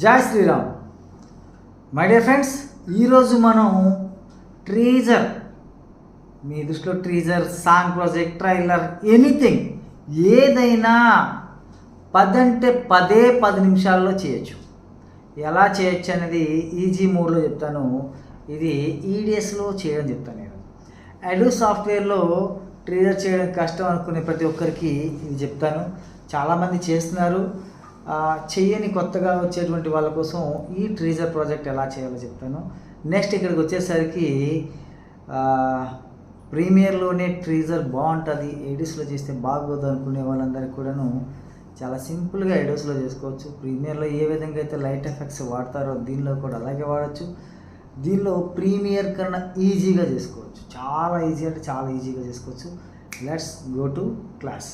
జై Sriram. My dear friends ఈరోజు మనం ట్రీజర్ మీ దృష్టిలో teaser song project trailer anything ఏదైనా పదంటే పదే పది నిమిషాల్లో చేయొచ్చు. ఎలా చేయొచ్చు అనేది ఈజీ మోడ్లో చెప్తాను. ఇది ఈడిఎస్లో చేయడం చెప్తాను నేను. అడూ సాఫ్ట్వేర్లో ట్రీజర్ చేయడం కష్టం అనుకునే ప్రతి ఒక్కరికి ఇది చెప్తాను. చాలామంది చేస్తున్నారు. చేయని కొత్తగా వచ్చేటువంటి వాళ్ళ కోసం ఈ ట్రీజర్ ప్రాజెక్ట్ ఎలా చేయాలో చెప్తాను. నెక్స్ట్ ఇక్కడికి వచ్చేసరికి ప్రీమియర్లోనే ట్రీజర్ బాగుంటుంది ఎడిస్లో చేస్తే బాగోదు అనుకునే వాళ్ళందరికీ కూడాను చాలా సింపుల్గా ఎడిస్లో చేసుకోవచ్చు. ప్రీమియర్లో ఏ విధంగా అయితే లైట్ ఎఫెక్ట్స్ వాడతారో దీనిలో కూడా అలాగే వాడచ్చు. దీనిలో ప్రీమియర్ కన్నా ఈజీగా చేసుకోవచ్చు. చాలా ఈజీ అంటే చాలా ఈజీగా చేసుకోవచ్చు. లెట్స్ గో టు క్లాస్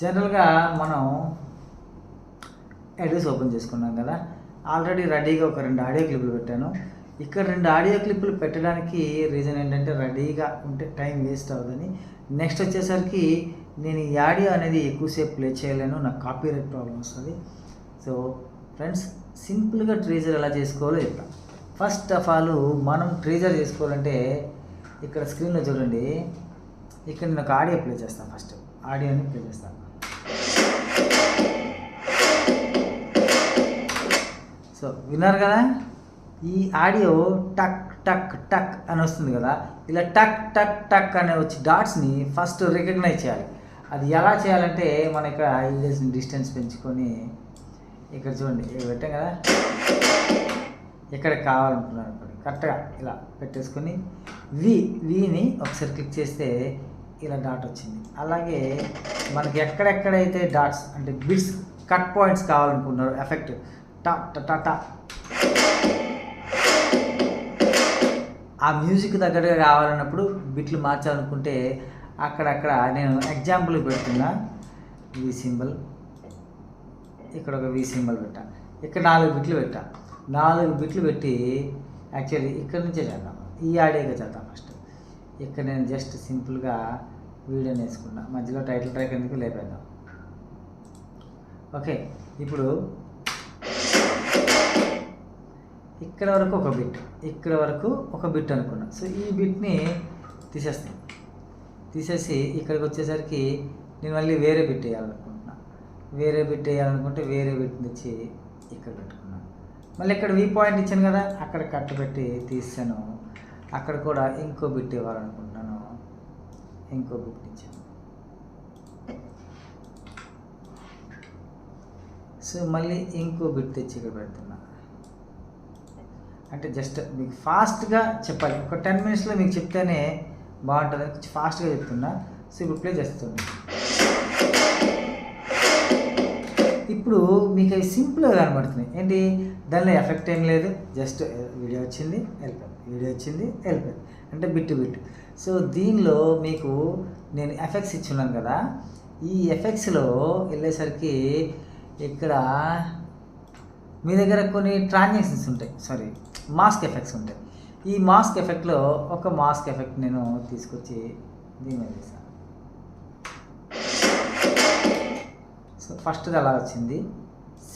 జనరల్గా మనం ఎడ్రస్ ఓపెన్ చేసుకున్నాం కదా. ఆల్రెడీ రెడీగా ఒక రెండు ఆడియో క్లిప్లు పెట్టాను. ఇక్కడ రెండు ఆడియో క్లిప్లు పెట్టడానికి రీజన్ ఏంటంటే రెడీగా ఉంటే టైం వేస్ట్ అవ్వదని. నెక్స్ట్ వచ్చేసరికి నేను ఈ ఆడియో అనేది ఎక్కువసేపు ప్లే చేయలేను. నాకు కాపీరైట్ ప్రాబ్లం వస్తుంది. సో ఫ్రెండ్స్ సింపుల్గా ట్రీజర్ ఎలా చేసుకోవాలో చెప్తాం. ఫస్ట్ ఆఫ్ ఆల్ మనం ట్రీజర్ చేసుకోవాలంటే ఇక్కడ స్క్రీన్లో చూడండి. ఇక్కడ నేను ఒక ఆడియో ప్లే చేస్తాను ఫస్ట్. ఆడియోని ప్లే చేస్తాను సో విన్నారు కదా? ఈ ఆడియో టక్ టక్ టక్ అని వస్తుంది కదా? ఇలా టక్ టక్ టక్ అనే వచ్చి డాట్స్ని ఫస్ట్ రికగ్నైజ్ చేయాలి. అది ఎలా చేయాలంటే మన ఇక్కడ ఐడియస్ని డిస్టెన్స్ పెంచుకొని ఇక్కడ చూడండి ఇక్కడ పెట్టాం కదా? ఎక్కడ కావాలనుకున్నాను అనుకోండి. కరెక్ట్గా ఇలా పెట్టేసుకొని వి విని ఒకసారి క్లిక్ చేస్తే ఇలా డాట్ వచ్చింది. అలాగే మనకి ఎక్కడెక్కడైతే డాట్స్ అంటే బిట్స్ కట్ పాయింట్స్ కావాలనుకున్నారు ఎఫెక్ట్ టా టా టా ఆ మ్యూజిక్ దగ్గరగా రావాలన్నప్పుడు బిట్లు మార్చాలనుకుంటే అక్కడక్కడ నేను ఎగ్జాంపుల్ పెడుతున్నా. V symbol. ఇక్కడ ఒక వి సింబల్ పెట్టా. ఇక్కడ నాలుగు బిట్లు పెట్టా. నాలుగు బిట్లు పెట్టి యాక్చువల్లీ ఇక్కడ నుంచే చేద్దాం. ఈ ఆడియోగా చేద్దాం ఫస్ట్. ఇక్కడ నేను జస్ట్ సింపుల్గా వీడియో వేసుకున్నా మధ్యలో టైటిల్ ట్రాక్ ఎందుకు లేపేద్దాం? ఓకే ఇప్పుడు ఇక్కడ వరకు ఒక బిట్ ఇక్కడ వరకు ఒక బిట్ అనుకున్నా. సో ఈ బిట్ని తీసేస్తాను తీసేసి ఇక్కడికి వచ్చేసరికి నేను మళ్ళీ వేరే బిట్ వేయాలనుకుంటున్నా. వేరే బిట్ వేయాలనుకుంటే వేరే బిట్ నుంచి ఇక్కడ పెట్టుకున్నాను మళ్ళీ ఇక్కడ వీ పాయింట్ ఇచ్చాను కదా అక్కడ కట్టు పెట్టి తీసాను. అక్కడ కూడా ఇంకో బిట్ ఇవ్వాలనుకుంటున్నాను. ఇంకో బిట్ ఇచ్చాను. సో మళ్ళీ ఇంకో బిట్ తెచ్చి ఇక్కడ పెడతాను. అంటే జస్ట్ మీకు ఫాస్ట్గా చెప్పాలి. ఒక టెన్ మినిట్స్లో మీకు చెప్తేనే బాగుంటుంది. ఫాస్ట్గా చెప్తున్నా. సో ఇప్పుడు ప్లే చేస్తుంది ఇప్పుడు మీకు అవి సింపుల్గా కనబడుతున్నాయి. ఏంటి? దానిలో ఎఫెక్ట్ ఏం లేదు. జస్ట్ వీడియో వచ్చింది వెళ్ళిపోయింది వీడియో వచ్చింది వెళ్ళిపోయింది అంటే బిట్ బిట్ సో దీనిలో మీకు నేను ఎఫెక్ట్స్ ఇచ్చున్నాను కదా. ఈ ఎఫెక్ట్స్లో వెళ్ళేసరికి ఇక్కడ మీ దగ్గర కొన్ని ట్రాన్సాక్షన్స్ ఉంటాయి. సారీ. మాస్క్ ఎఫెక్ట్స్ ఉంటాయి. ఈ మాస్క్ ఎఫెక్ట్లో ఒక మాస్క్ ఎఫెక్ట్ నేను తీసుకొచ్చి దీని మీద వేసాను సో ఫస్ట్ది అలా వచ్చింది.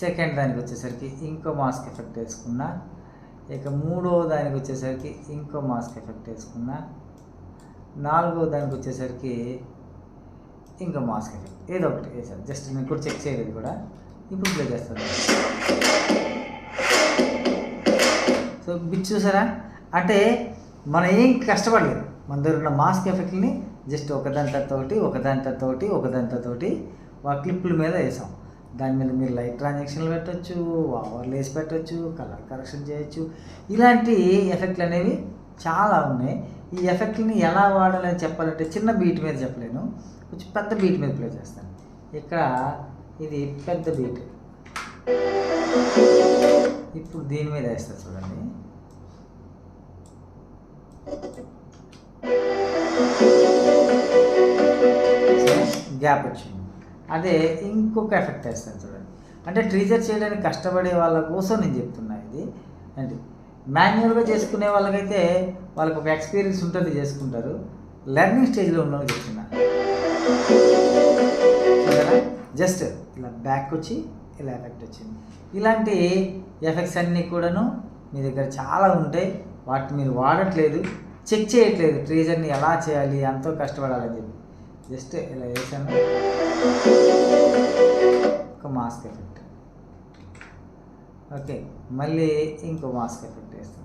సెకండ్ దానికి వచ్చేసరికి ఇంకో మాస్క్ ఎఫెక్ట్ వేసుకున్నా. ఇక మూడో దానికి వచ్చేసరికి ఇంకో మాస్క్ ఎఫెక్ట్ వేసుకున్నా. నాలుగో దానికి వచ్చేసరికి ఇంకో మాస్క్ ఎఫెక్ట్. ఏదో ఒకటి వేసాను జస్ట్ నేను కూడా చెక్ చేయలేదు కూడా. ఇప్పుడు ప్లే చేస్తాను. సో బిట్ చూసారా? అంటే మనం ఏం కష్టపడలేదు. మన దగ్గర ఉన్న మాస్క్ ఎఫెక్ట్ని జస్ట్ ఒకదాని తర్వాత ఒకటి ఆ క్లిప్పుల మీద వేసాం. దాని మీద మీరు లైట్ ట్రాన్సాక్షన్లు పెట్టచ్చు ఓవర్ లేసి పెట్టచ్చు కలర్ కరెక్షన్ చేయొచ్చు. ఇలాంటి ఎఫెక్ట్లు అనేవి చాలా ఉన్నాయి. ఈ ఎఫెక్ట్ని ఎలా వాడాలని చెప్పాలంటే చిన్న బీట్ మీద చెప్పలేను. కొంచెం పెద్ద బీట్ మీద ప్లే చేస్తాను. ఇక్కడ ఇది పెద్ద బీట్. ఇప్పుడు దీని మీద వేస్తా చూడండి. గ్యాప్ వచ్చింది. అదే ఇంకొక ఎఫెక్ట్ వేస్తాను చూడండి. అంటే ట్రీజర్ చేయడానికి కష్టపడే వాళ్ళ కోసం నేను చెప్తున్నా ఇది. అంటే మాన్యువల్గా చేసుకునే వాళ్ళకైతే వాళ్ళకి ఒక ఎక్స్పీరియన్స్ ఉంటుంది చేసుకుంటారు. లెర్నింగ్ స్టేజ్లో ఉన్న చెప్తున్నా. జస్ట్ ఇలా బ్యాక్ వచ్చి ఇలా ఎఫెక్ట్ వచ్చింది. ఇలాంటి ఎఫెక్ట్స్ అన్నీ కూడాను మీ దగ్గర చాలా ఉంటాయి. వాటిని మీరు వాడట్లేదు. చెక్ చేయట్లేదు. ట్రీజర్ని ఎలా చేయాలి? ఎంతో కష్టపడాలని చెప్పి. జస్ట్ ఇలా వేసాను. ఒక మాస్క్ ఎఫెక్ట్ ఓకే. మళ్ళీ ఇంకో మాస్క్ ఎఫెక్ట్ వేస్తాను.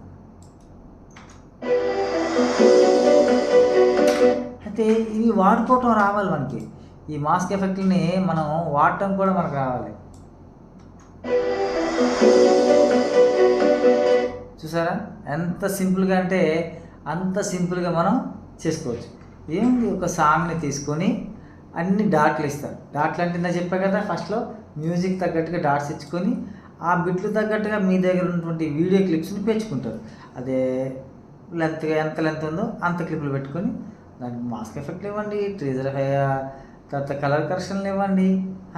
అంటే ఇవి వాడుకోవటం రావాలి మనకి. ఈ మాస్క్ ఎఫెక్ట్ని మనం వాడటం కూడా మనకు రావాలి. చూసారా? ఎంత సింపుల్గా అంటే అంత సింపుల్గా మనం చేసుకోవచ్చు. ఏంటి ఒక సాంగ్ని తీసుకొని అన్ని డాట్లు ఇస్తారు. డాట్లు అంటే నేను చెప్పా కదా ఫస్ట్లో మ్యూజిక్ తగ్గట్టుగా డాట్స్ ఇచ్చుకొని ఆ బిట్లు తగ్గట్టుగా మీ దగ్గర ఉన్నటువంటి వీడియో క్లిప్స్ని పెంచుకుంటారు. అదే లెంత్గా ఎంత లెంత్ ఉందో అంత క్లిప్లు పెట్టుకొని దానికి మాస్క్ ఎఫెక్ట్లు ఇవ్వండి ట్రేజర్ తర్వాత కలర్ కరెక్షన్లు ఇవ్వండి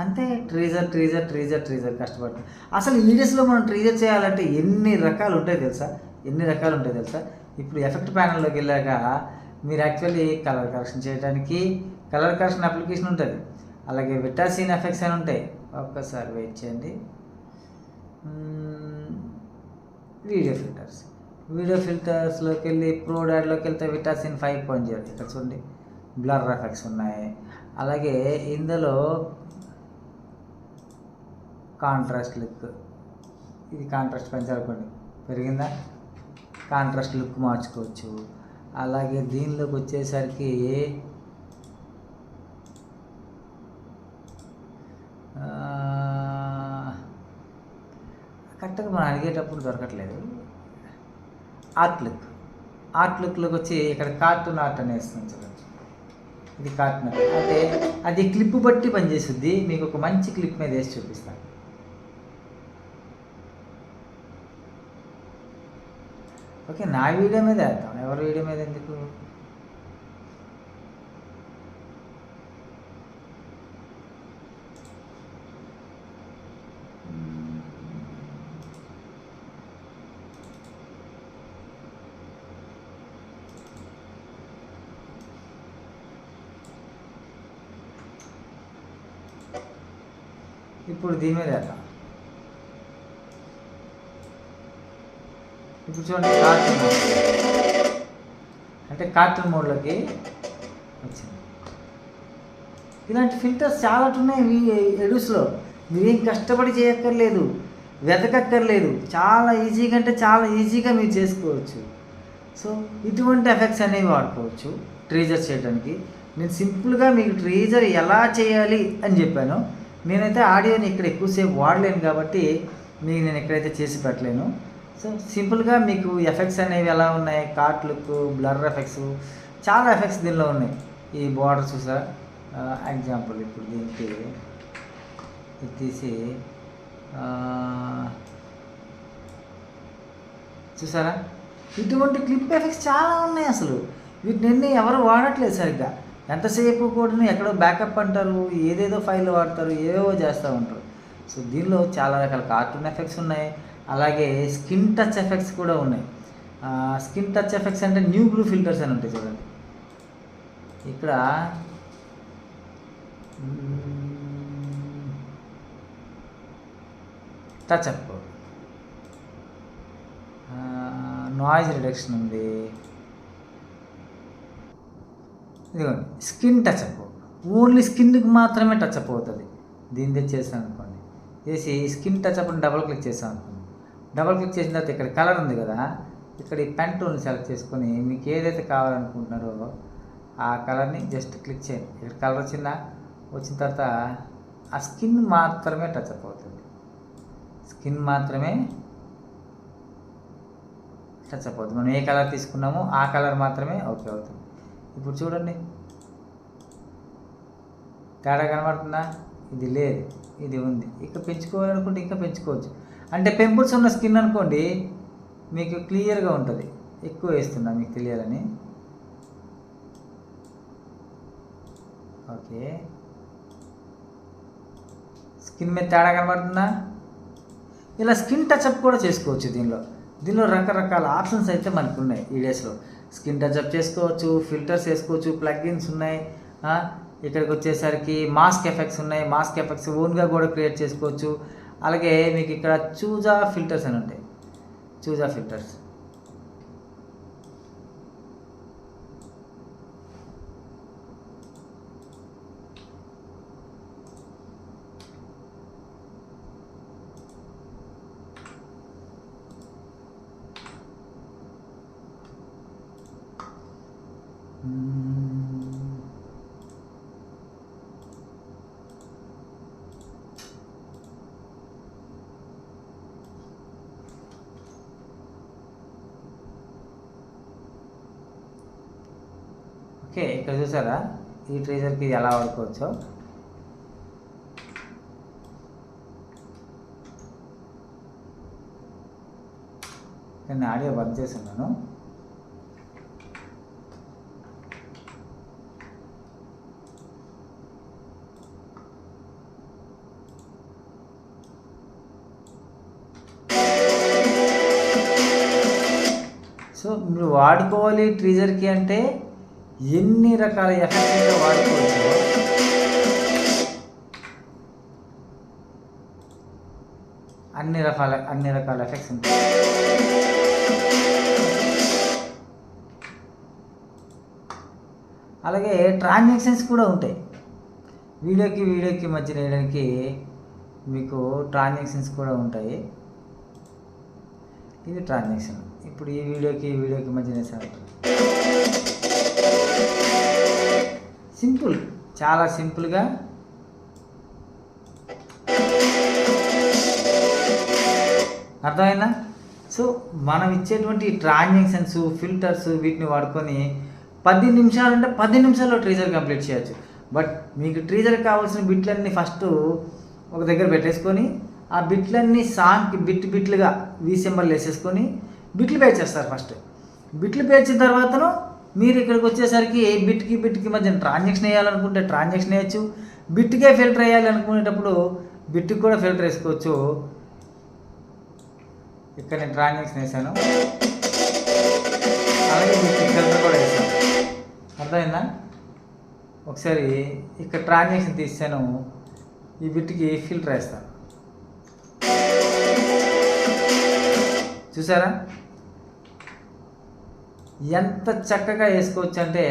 అంతే ట్రీజర్ ట్రీజర్ ట్రీజర్ ట్రీజర్ కష్టపడుతుంది అసలు వీడియోస్లో మనం ట్రీజర్ చేయాలంటే ఎన్ని రకాలు ఉంటాయి తెలుసా? ఎన్ని రకాలు ఉంటాయి తెలుసా? ఇప్పుడు ఎఫెక్ట్ ప్యానల్లోకి వెళ్ళాక మీరు యాక్చువల్లీ కలర్ కరెక్షన్ చేయడానికి కలర్ కరెక్షన్ అప్లికేషన్ ఉంటుంది. అలాగే విటాసిన్ ఎఫెక్ట్స్ అని ఉంటాయి. ఒక్కసారి వెయిట్ చేయండి. Video filters. వీడియో ఫిల్టర్స్లోకి వెళ్ళి ప్రో డాడ్లోకి వెళ్తే విటాసిన్ ఫైవ్ పాయింట్ జీరో ఇక్కడ చూడండి బ్లర్ ఎఫెక్ట్స్ ఉన్నాయి. అలాగే ఇందులో కాంట్రాస్ట్ లుక్ ఇది కాంట్రాస్ట్ పెంచాలనుకోండి. పెరిగిందా? కాంట్రాస్ట్ లుక్ మార్చుకోవచ్చు. అలాగే దీనిలోకి వచ్చేసరికి కరెక్ట్గా మనం అడిగేటప్పుడు దొరకట్లేదు. ఆర్ట్ లుక్ ఆర్ట్ లుక్లోకి వచ్చి ఇక్కడ కార్టూన్ ఆర్ట్ అనేస్తుంది చూడండి ఇది కార్టూన్ అయితే అది క్లిప్ బట్టి పనిచేస్తుంది. మీకు ఒక మంచి క్లిప్ మీద వేసి చూపిస్తాను. ఓకే నా వీడియో మీద వేద్దాం. ఎవరి వీడియో మీద ఎందుకు? ఇప్పుడు దీని మీద వేద్దాం ఇప్పుడు చూడండి కార్టూన్ మోడ్. అంటే కార్టూన్ మోడ్లోకి వచ్చింది. ఇలాంటి ఫిల్టర్స్ చాలా ఉన్నాయి మీ ఎడుస్లో మీరేం కష్టపడి చేయక్కర్లేదు వెతకక్కర్లేదు. చాలా ఈజీగా అంటే చాలా ఈజీగా మీరు చేసుకోవచ్చు. సో ఇటువంటి ఎఫెక్ట్స్ అనేవి వాడుకోవచ్చు ట్రీజర్ చేయడానికి నేను సింపుల్గా మీకు ట్రీజర్ ఎలా చేయాలి అని చెప్పాను. నేనైతే ఆడియోని ఇక్కడ ఎక్కువసేపు వాడలేను కాబట్టి మీకు నేను ఎక్కడైతే చేసి పెట్టలేను. సో సింపుల్గా మీకు ఎఫెక్ట్స్ అనేవి ఎలా ఉన్నాయి? కార్ట్ లుక్ బ్లర్ ఎఫెక్ట్స్ చాలా ఎఫెక్ట్స్ దీనిలో ఉన్నాయి. ఈ బార్డర్ చూసారా? ఎగ్జాంపుల్ ఇప్పుడు దీనికి ఇది తీసి చూసారా? ఇటువంటి క్లిప్ ఎఫెక్ట్స్ చాలా ఉన్నాయి అసలు. వీటిని ఎవరు వాడట్లేదు సరిగ్గా. ఎంతసేపు కూడా ఎక్కడో బ్యాకప్ అంటారు ఏదేదో ఫైల్ వాడతారు ఏవేవో చేస్తూ ఉంటారు. సో దీనిలో చాలా రకాల కార్టూన్ ఎఫెక్ట్స్ ఉన్నాయి. అలాగే స్కిన్ టచ్ ఎఫెక్ట్స్ కూడా ఉన్నాయి. స్కిన్ టచ్ ఎఫెక్ట్స్ అంటే న్యూ బ్లూ ఫిల్టర్స్ అని ఉంటాయి చూడండి. ఇక్కడ టచ్ అప్. నాయిస్ రిడక్షన్ ఉంది. ఇదిగోండి స్కిన్ టచ్ అప్ ఓన్లీ స్కిన్కి మాత్రమే టచ్ అప్ అవుతుంది. దీని తెచ్చేసాను అనుకోండి. చేసి skin touch up double click చేసాం అనుకోండి. డబల్ క్లిక్ చేసిన తర్వాత ఇక్కడ కలర్ ఉంది కదా ఇక్కడ ఈ పెన్ టూల్ని సెలెక్ట్ చేసుకొని మీకు ఏదైతే కావాలనుకుంటున్నారో ఆ కలర్ని జస్ట్ క్లిక్ చేయండి. ఇక్కడ కలర్ వచ్చిందా? వచ్చిన తర్వాత ఆ స్కిన్ మాత్రమే టచ్ అప్ అవుతుంది. స్కిన్ మాత్రమే టచ్ అప్ అవుతుంది. మనం ఏ కలర్ తీసుకున్నామో ఆ కలర్ మాత్రమే ఓకే అవుతుంది. ఇప్పుడు చూడండి. తేడా కనబడుతుందా? ఇది లేదు ఇది ఉంది. ఇక పెంచుకోవాలనుకుంటే ఇంకా పెంచుకోవచ్చు. అంటే పెంపుల్స్ ఉన్న స్కిన్ అనుకోండి మీకు క్లియర్గా ఉంటుంది. ఎక్కువ వేస్తున్నా మీకు తెలియాలని. ఓకే. స్కిన్ మీద తేడా కనబడుతుందా? ఇలా స్కిన్ టచ్అప్ కూడా చేసుకోవచ్చు దీనిలో. దీనిలో రకరకాల ఆప్షన్స్ అయితే మనకు ఉన్నాయి ఈ డేస్లో స్కిన్ టచ్అప్ చేసుకోవచ్చు ఫిల్టర్స్ వేసుకోవచ్చు ప్లగ్గిన్స్ ఉన్నాయి ఇక్కడికి వచ్చేసరికి మాస్క్ ఎఫెక్ట్స్ ఉన్నాయి మాస్క్ ఎఫెక్ట్స్ ఓన్గా కూడా క్రియేట్ చేసుకోవచ్చు. అలాగే మీకు ఇక్కడ చూజా ఫిల్టర్స్ అని ఉంటాయి. చూజా ఫిల్టర్స్. ఓకే ఇక్కడ చూసారా? ఈ ట్రేజర్కి ఇది ఎలా వాడుకోవచ్చో నేను ఆడియో బంద్ చేస్తున్నాను. వాడుకోవాలి ట్రీజర్కి అంటే ఎన్ని రకాల ఎఫెక్ట్స్ వాడుకోవచ్చు? అన్ని రకాల అన్ని రకాల ఎఫెక్ట్స్ ఉంటాయి. అలాగే ట్రాన్సాక్షన్స్ కూడా ఉంటాయి. వీడియోకి వీడియోకి మధ్య వేయడానికి మీకు ట్రాన్సాక్షన్స్ కూడా ఉంటాయి. ఇది ట్రాన్సాక్షన్. ఇప్పుడు ఈ వీడియోకి ఈ వీడియోకి మధ్య సార్ సింపుల్. చాలా సింపుల్గా. అర్థమైందా? సో మనం ఇచ్చేటువంటి ట్రాన్సాక్షన్స్ ఫిల్టర్స్ వీటిని వాడుకొని పది నిమిషాలు అంటే పది నిమిషాల్లో ట్రీజర్ కంప్లీట్ చేయొచ్చు. బట్ మీకు ట్రీజర్ కావాల్సిన బిట్లన్నీ ఫస్ట్ ఒక దగ్గర పెట్టేసుకొని ఆ బిట్లన్నీ సాంగ్కి బిట్ బిట్లుగా వీసెంబర్లు వేసేసుకొని బిట్లు పే చేస్తారు ఫస్ట్ బిట్లు పేర్చిన తర్వాతను మీరు ఇక్కడికి వచ్చేసరికి బిట్కి బిట్కి మధ్య ట్రాన్సాక్షన్ వేయాలనుకుంటే ట్రాన్సాక్షన్ వేయచ్చు. బిట్కే ఫిల్టర్ వేయాలి అనుకునేటప్పుడు బిట్కి కూడా ఫిల్టర్ వేసుకోవచ్చు. ఇక్కడ నేను ట్రాన్సాక్షన్ వేసాను. అలాగే బిట్కి ఫిల్టర్ కూడా వేసాను. అర్థమైందా? ఒకసారి ఇక్కడ ట్రాన్సాక్షన్ తీసాను. ఈ బిట్కి ఫిల్టర్ వేస్తాను. చూసారా? ఎంత చక్కగా వేసుకోవచ్చు అంటే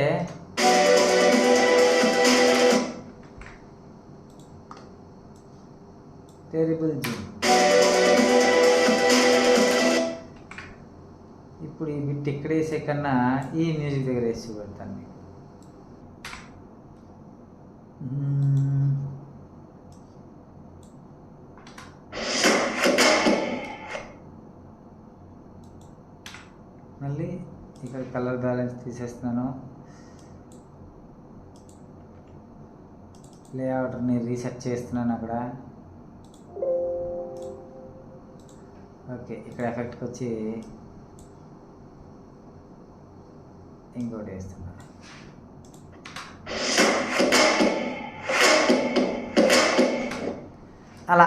టెరిబుల్ జిమ్ ఇప్పుడు ఈ బిట్ ఇక్కడ వేసే కన్నా ఈ మ్యూజిక్ దగ్గర వేసి పెడతాను మీకు మ్మ్. మళ్ళీ ఇక్కడ కలర్ బ్యాలెన్స్ తీసేస్తున్నాను. లేఅవుట్ని రీసెట్ చేస్తున్నాను అక్కడ. ఓకే ఇక్కడ ఎఫెక్ట్కి వచ్చి ఇంకోటి వేస్తున్నాను అలా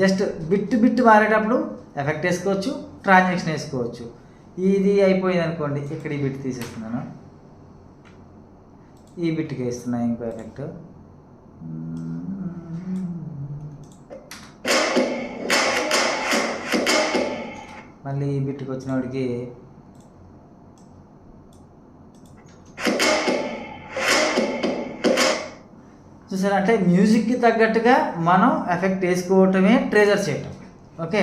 జస్ట్ బిట్ బిట్ మారేటప్పుడు ఎఫెక్ట్ వేసుకోవచ్చు ట్రాన్సాక్షన్ వేసుకోవచ్చు. ఇది అయిపోయింది అనుకోండి ఇక్కడ ఈ బిట్ తీసేస్తున్నాను. ఈ బిట్కి వేస్తున్నా ఇంకో ఎఫెక్ట్ మళ్ళీ ఈ బిట్కి వచ్చినోడికి చూసారా అంటే మ్యూజిక్కి తగ్గట్టుగా మనం ఎఫెక్ట్ వేసుకోవటమే ట్రేజర్ చేయటం. ఓకే?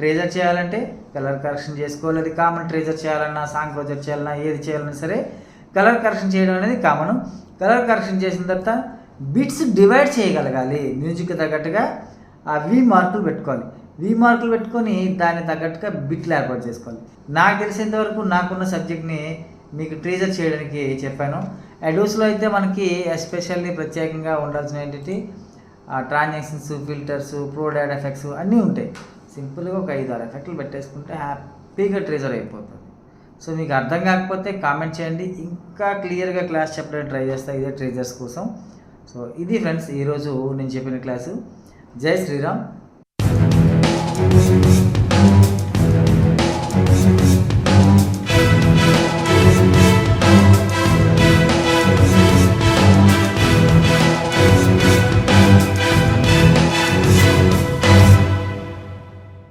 ట్రేజర్ చేయాలంటే కలర్ కరెక్షన్ చేసుకోవాలి. అది కామన్ ట్రేజర్ చేయాలన్నా సాంగ్ క్లోజర్ చేయాలన్నా ఏది చేయాలన్నా సరే కలర్ కరెక్షన్ చేయడం అనేది కామన్. కలర్ కరెక్షన్ చేసిన తర్వాత బిట్స్ డివైడ్ చేయగలగాలి. మ్యూజిక్కి తగ్గట్టుగా ఆ వి మార్కులు పెట్టుకోవాలి. వి మార్కులు పెట్టుకొని దానికి తగ్గట్టుగా బిట్లు ఏర్పాటు చేసుకోవాలి. నాకు తెలిసేంతవరకు నాకున్న సబ్జెక్ట్ని మీకు ట్రేజర్ చేయడానికి చెప్పాను. అడోస్లో అయితే మనకి ఎస్పెషల్లీ ప్రత్యేకంగా ఉండాల్సిన ఏంటి ట్రాన్సాక్షన్స్ ఫిల్టర్స్ ప్రోడాడ్ ఎఫెక్ట్స్ అన్నీ ఉంటాయి. సింపుల్గా ఒక ఐదు ఆరు ఎఫెక్ట్లు పెట్టేసుకుంటే హ్యాపీగా ట్రేజర్ అయిపోతుంది. సో మీకు అర్థం కాకపోతే కామెంట్ చేయండి. ఇంకా క్లియర్గా క్లాస్ చెప్పడానికి ట్రై చేస్తా ఇదే ట్రేజర్స్ కోసం. సో ఇది ఫ్రెండ్స్ ఈరోజు నేను చెప్పిన క్లాసు. జై శ్రీరామ్.